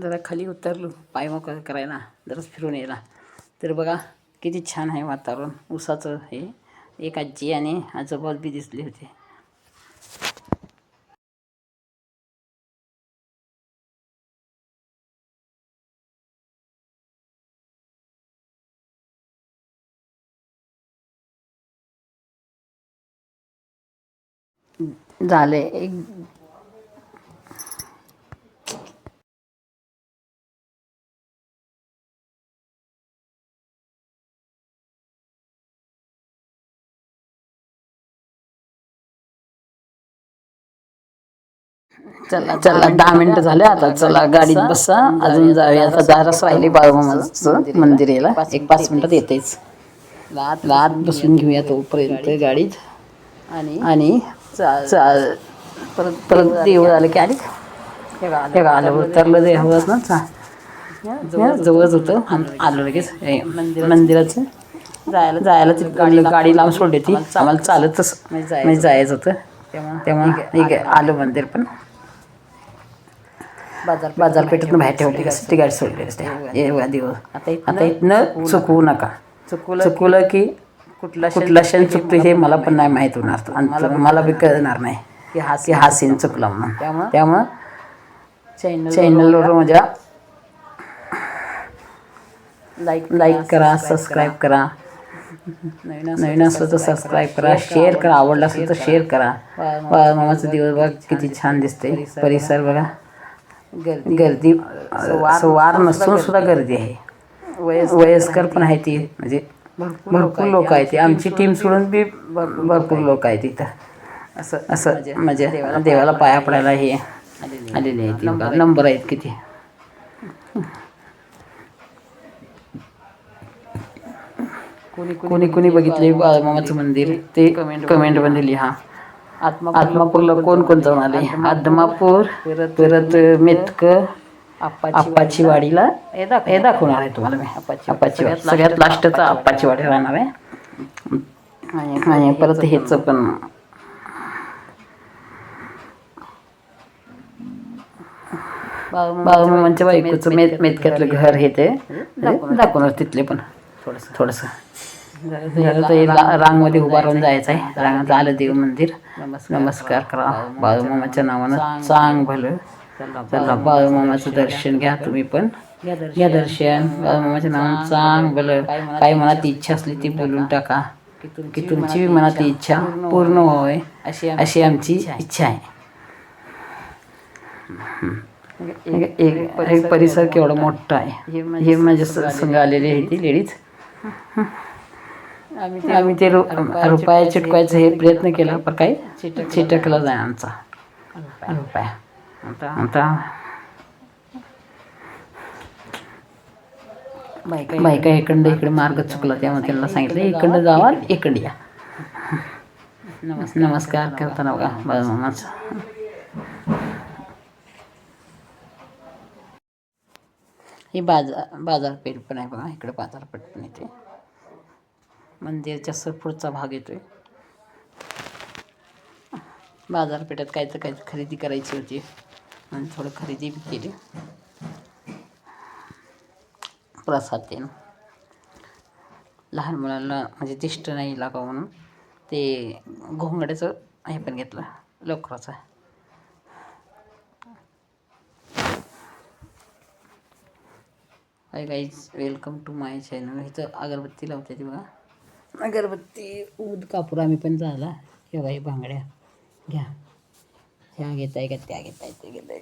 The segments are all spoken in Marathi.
जरा खाली उतरलो पाय मोकळं करायला जराच फिरून यायला. तर बघा किती छान आहे वातावरण. उसाचं हे एक आजी आणि आजोबा बी दिसले होते. झाले एक चला चला दहा मिनिटं झाले आता. चला गाडीत बसा. अजून जाऊया. आता दारच राहिली बाळूमामाचं मंदिर यायला एक पाच मिनिटात येतेच लात बसून घेऊया तोपर्यंत गाडीत. आणि आणि चाल. परत परत देव झालं की आली. हे आलं. उतरलं ते हवंच ना. चा. जवळच होतं. आलो लगेच. मंदिराचं. जायला जायला ती गाडी गाडी लावून सोडली ती. आम्हाला चालतच म्हणजे जायचं होतं. तेव्हा आहे आलं मंदिर पण. बाजार बाजारपेठेतून बाहेर ठेवली कसं ती गाडी सोडली असते. बघा दिवस आता इथनं चुकवू नका. चुकवलं की कुठला कुठला क्षण चुकतो हे मला पण नाही माहीत. होणार. आणि मला बी कळणार नाही की हा की हा सीन चुकला म्हणून. त्यामुळं चॅनलवर माझ्या लाईक लाईक करा सबस्क्राईब करा नवीन असलं तर सबस्क्राईब करा शेअर करा आवडलं असेल तर शेअर करा. मामाचा दिवस बघा किती छान दिसते परिसर बघा. गर्दी. असं वार नसून सुद्धा गर्दी आहे. वयस्कर पण आहे. ती म्हणजे भरपूर लोक आहेत. आमची टीम सोडून बी भरपूर लोक आहेत. इथं. असं असं म्हणजे देवाला पाया पडायला हे आलेले आहेत. नंबर आहेत किती. कोणी कोणी बघितले? बाळमामाचं मंदिर. ते कमेंटमध्ये लिहा आत्मापूरला कोण कोण जाऊन आले आदमापूर परत मेतक आप्पाची वाडीला हे दाखवणार आहे तुम्हाला मी. आप्पाची वाडी सगळ्यात लास्टचा आप्पाची वाडी राहणार आहे. आणि परत हेच पण. बाळूमामांच्या बायकोचं मेत मेतक्यातलं घर हे ते. दाखवणार तिथले पण. थोडंसं. थोडंसं. झालं तर हे रा- रांगमध्ये उभा राहून जायचं आहे रांगात आलं देव मंदिर. नमस्कार करा. बाळूमामाच्या नावानं चांग भलं चला बाळूमामाचं दर्शन घ्या तुम्ही पण. घ्या दर्शन. बाळूमामाच्या नावानं चांग भलं काय मनात इच्छा असली ती बोलून टाका. की तुमची बी मनातली इच्छा पूर्ण होय. अशी आमची इच्छा आहे. एक एक परिसर केवढा मोठा आहे. हे म्हणजे स- संघ आलेले आहे ती लेडीज. आम्ही ते रु रुपया चिटकवायचा हे प्रयत्न केला पण काही चिटकला जाय आमचा. रुपया. आता बायका इकडं इकडे मार्ग चुकला त्यामुळे त्यांना सांगितलं इकडं जावा इकडे. या. नमस्कार करताना बघा बाळूमामाचं ही बाजार बाजारपेठ पण आहे बघा इकडे बाजारपेठ पण येते मंदिरच्या असं पुढचा भाग आहे बाजारपेठात काय तर काय खरेदी करायची होती. आणि थोडं खरेदी बी केली. प्रसाद ते लहान मुलांना म्हणजे दिष्ट नाही लागावं म्हणून ते घोंगड्याचं हे पण घेतलं लवकराचा hi guys welcome to my channel इथं अगरबत्ती लावते ती बघा. अगरबत्ती ऊद कापूर आम्ही पण झाला. हे बाई बांगड्या. घ्या. ह्या घेताय का? त्या घेताय ते घेताय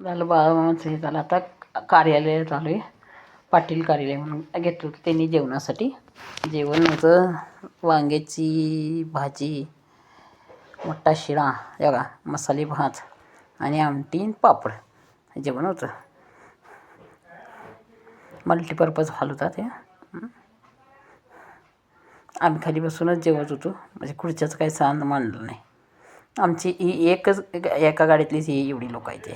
झालं बाळामामाचं हे झालं. आता कार्यालय चालू आहे. पाटील कार्यालय म्हणून घेतलं होतं त्यांनी जेवणासाठी. जेवण होतं वांग्याची भाजी मोठा शिळा हे बघा मसाले भात आणि आमटी पापड. जेवण होतं. मल्टीपर्पज हॉल होता ते. आम्ही खाली बसूनच जेवत होतो. म्हणजे खुर्च्याचं काही सांग मांडलं नाही. आमची ही एकच एका गाडीतलीच ही एवढी लोक आहेत ते.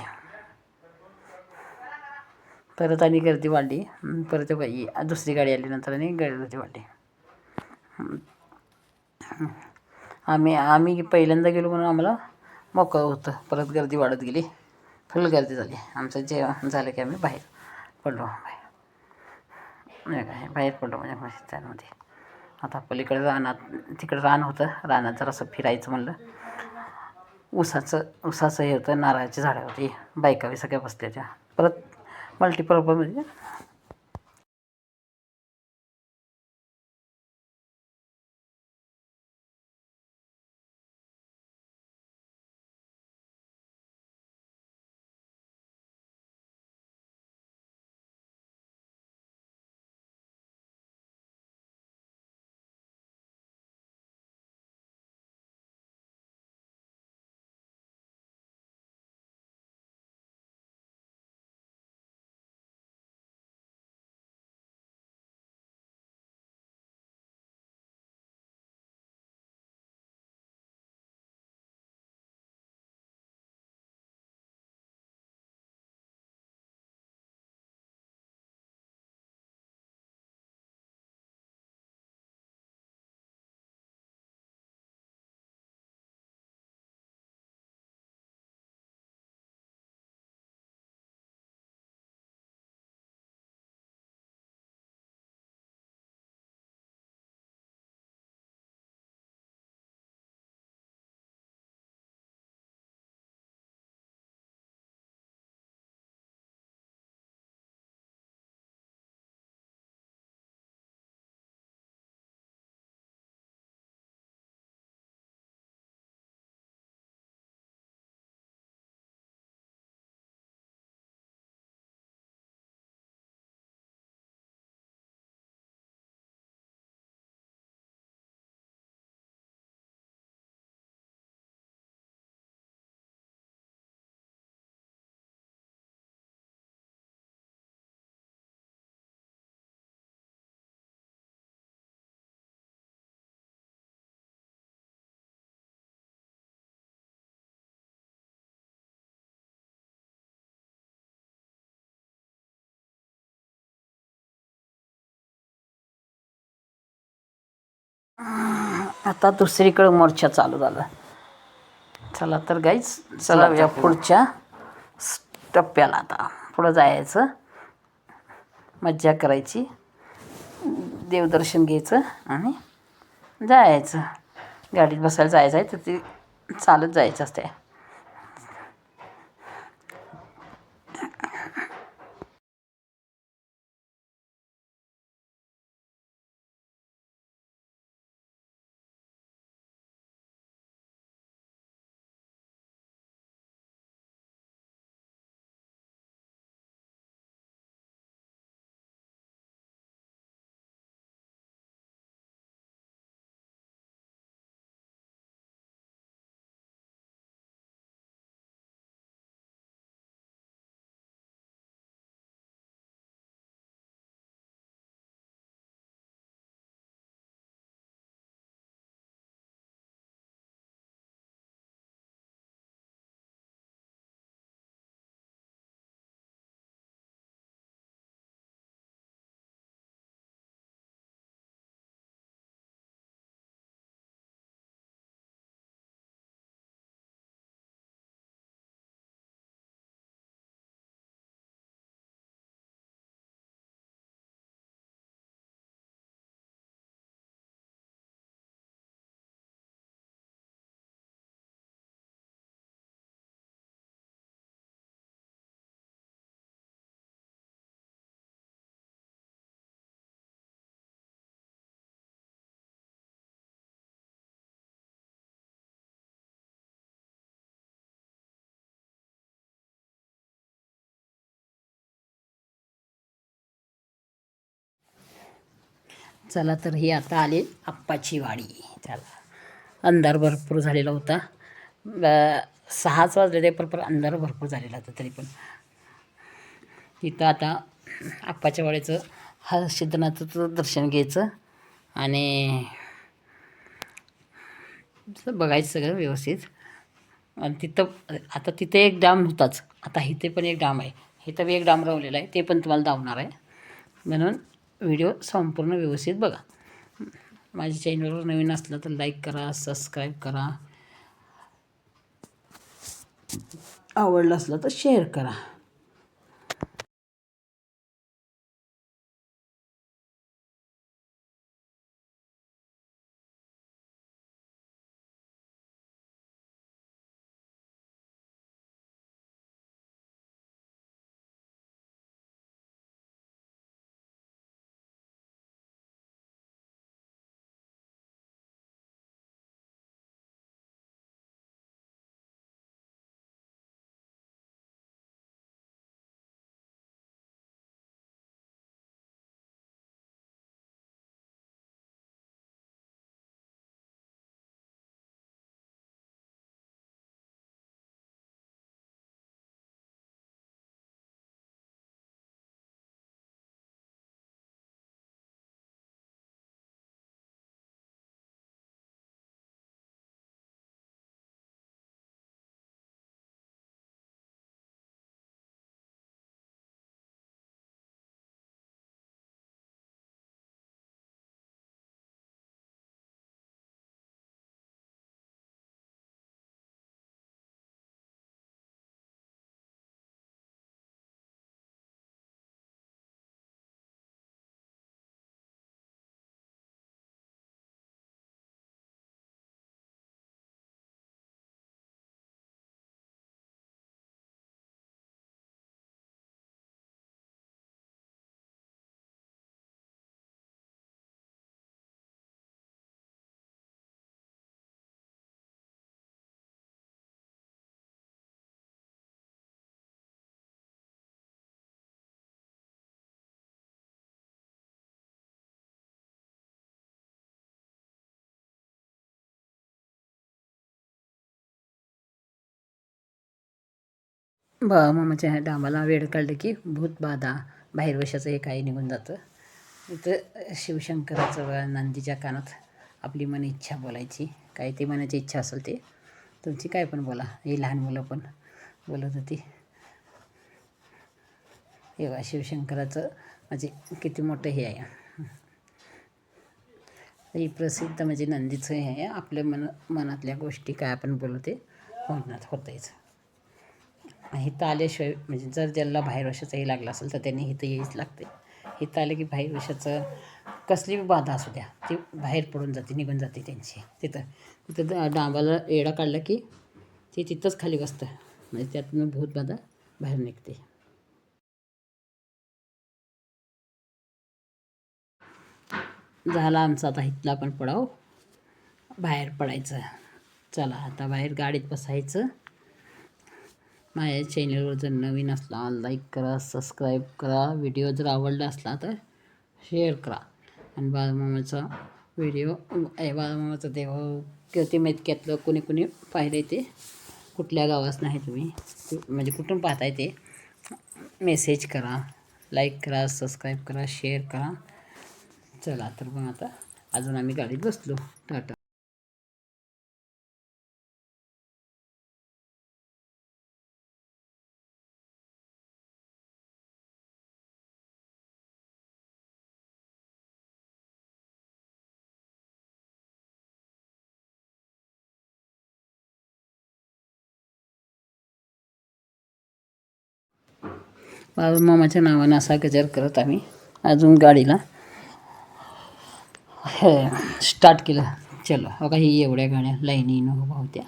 परत आणि गर्दी वाढली. परत बाई दुसरी गाडी आली नंतर आणि गर्दी वाढली. आम्ही आम्ही पहिल्यांदा गेलो म्हणून आम्हाला मोकळं होतं. परत गर्दी वाढत गेली. फुल गर्दी झाली. आमचं जेवण झालं की आम्ही बाहेर पडलो. बाहेर. काय बाहेर पडलो म्हणजे त्यामध्ये. आता पलीकडे रानात तिकडं रान होतं. रानात जरासं फिरायचं म्हणलं. ऊसाचं ऊसाचं हे होतं. नारळाची झाडं होती. बायका सगळ्या बसल्या त्या परत मल्टीपर्पज म्हणजे आता दुसरीकडं मोर्चा चालू झाला. चला तर गाईच चला या पुढच्या टप्प्याला आता. पुढं जायचं. मज्जा करायची. देवदर्शन घ्यायचं आणि जायचं. गाडीत बसायला जायचं आहे तर ती चालत जायचं असते चला तर हे आता आले आप्पाची वाडी. चला. अंधार भरपूर झालेला होता. सहाच वाजले ते पण अंधार भरपूर झालेला होता तरी पण. तिथं आता आप्पाच्या वाडीचं हा दर्शन घ्यायचं आणि बघायचं सगळं व्यवस्थित. आणि तिथं आता तिथे एक डाम होताच. आता इथे पण एक डाम आहे. इथं बी एक डाम रावलेला आहे. ते पण तुम्हाला धावणार आहे. म्हणून व्हिडिओ संपूर्ण व्यवस्थित बघा. माझ्या चॅनलवर नवीन असलं तर लाईक करा सबस्क्राईब करा. आवडलं असलं तर शेअर करा. बा मामाच्या म्हणजे ह्या डांबाला वेळ काढलं की भूत बाधा बाहेर वशाचं हे काही निघून जातं. इथं शिवशंकराचं नांदीच्या नंदीच्या कानात आपली मन इच्छा बोलायची. काय ती मनाची इच्छा असेल ते. तुमची काय पण बोला. ही लहान मुलं पण बोलत होती. हे बा शिवशंकराचं म्हणजे किती मोठं हे आहे. ही प्रसिद्ध म्हणजे नंदीचं हे आहे. आपल्या मन मनातल्या गोष्टी काय आपण बोलू ते होणार होतायचं. इथं आल्याशिवाय म्हणजे जर ज्याला बाहेर हे लागला असेल तर त्यांनी इथं यायच लागते इथं आलं की बाहेर वर्षाचं कसली बी बाधा असू द्या ती बाहेर पडून जाते निघून जाते त्यांची. तिथं तिथं डांबाला येडा काढला की ते तिथंच खाली बसतं. म्हणजे त्यातनं भूत बाधा बाहेर निघते. झाला आमचा आता इथला पण पडाव. बाहेर पडायचं. चला आता बाहेर गाडीत बसायचं. माझ्या चॅनलवर जर नवीन असला लाईक करा सबस्क्राईब करा. व्हिडिओ जर आवडला असला तर शेअर करा. आणि बाळमामाचा व्हिडिओ ए बाळमामाचा देव किंवा ते मेतक्यातलं कोणी कोणी पाहिलं ते कुठल्या गावास नाही तुम्ही म्हणजे कुठून पाहताय ते मेसेज करा. लाईक करा सबस्क्राईब करा शेअर करा. चला तर मग आता अजून आम्ही गाडीत बसलो. टाटा. मामाच्या नावानं असा गजर करत आम्ही. अजून गाडीला. हे स्टार्ट केलं. चलो हो ही एवढ्या गाड्या लाईनीनं उभा होत्या.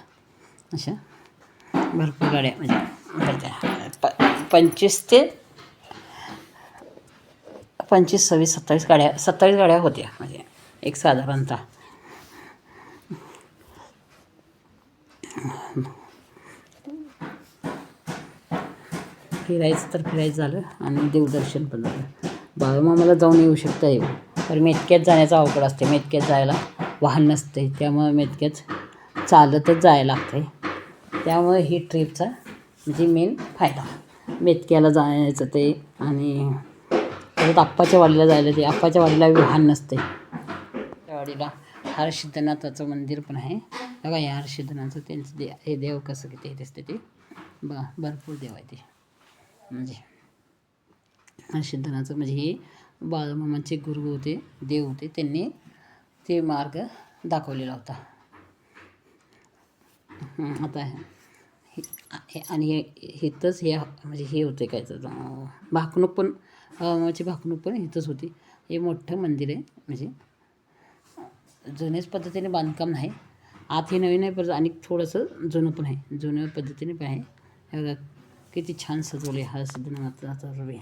अशा. भरपूर गाड्या म्हणजे प पंचवीस ते पंचवीस सव्वीस सत्तावीस गाड्या सत्तावीस गाड्या होत्या. म्हणजे एक साधारणतः. फिरायचं तर फिरायचं झालं आणि देवदर्शन पण झालं. बाळूमामाला जाऊन येऊ शकता येऊ. तर मेतक्यात जाण्याचा अवघड असते मेतक्यात जायला वाहन नसते त्यामुळे मेतक्यात चालतच जायला लागते त्यामुळे ही ट्रीपचा म्हणजे मेन फायदा. मेतक्याला जायचं ते आणि परत आप्पाच्या वाडीला जायला ते. आप्पाच्या वाडीला वाहन नसते त्या वाडीला हरसिद्धनाथाचं मंदिर पण आहे. बघा या हरसिद्धनाथचं त्यांचं दे हे देव कसं किती दिसते ते. बघा भरपूर देव आहे ते. म्हणजे हरसिद्धनाथचं म्हणजे हे बाळमामाचे गुरु होते देव होते त्यांनी ते मार्ग दाखवलेला होता. आता हे आणि हे इथंच हे म्हणजे हे होते काय तर भाकणूक पण हवामाची भाकणूक पण इथंच होती. हे मोठं मंदिर आहे म्हणजे जुन्याच पद्धतीने बांधकाम नाही. आत हे नवीन आहे परत आणि थोडंसं जुनं पण आहे. जुन्या पद्धतीने पण आहे. किती छान सजवले हा सिद्धनाथाचा रुबे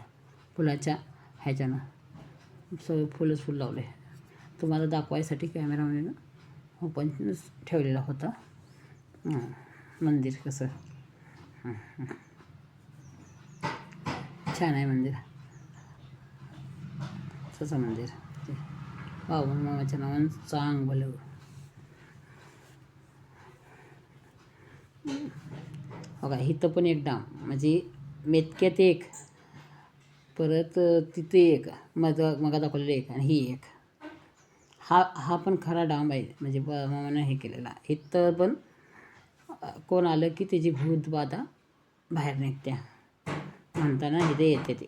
फुलाच्या ह्याच्यानं. सगळे फुलंच फुल लावले. तुम्हाला दाखवायसाठी कॅमेरामॅन ओपन ठेवलेला होता. मंदिर कसं? छान आहे मंदिर. तसं मंदिर. ते बाबा मामाच्या नावानं चांग भलं हो बघा इथं पण एक डाम. म्हणजे मेतक्यात एक परत तिथे एक मग मगा दाखवलेलं एक आणि ही एक. हा हा पण खरा डांब आहे. म्हणजे मामानं हे केलेला. इथं पण कोण आलं की त्याची भूत बाधा बाहेर निघत्या. म्हणताना इथे येते ते.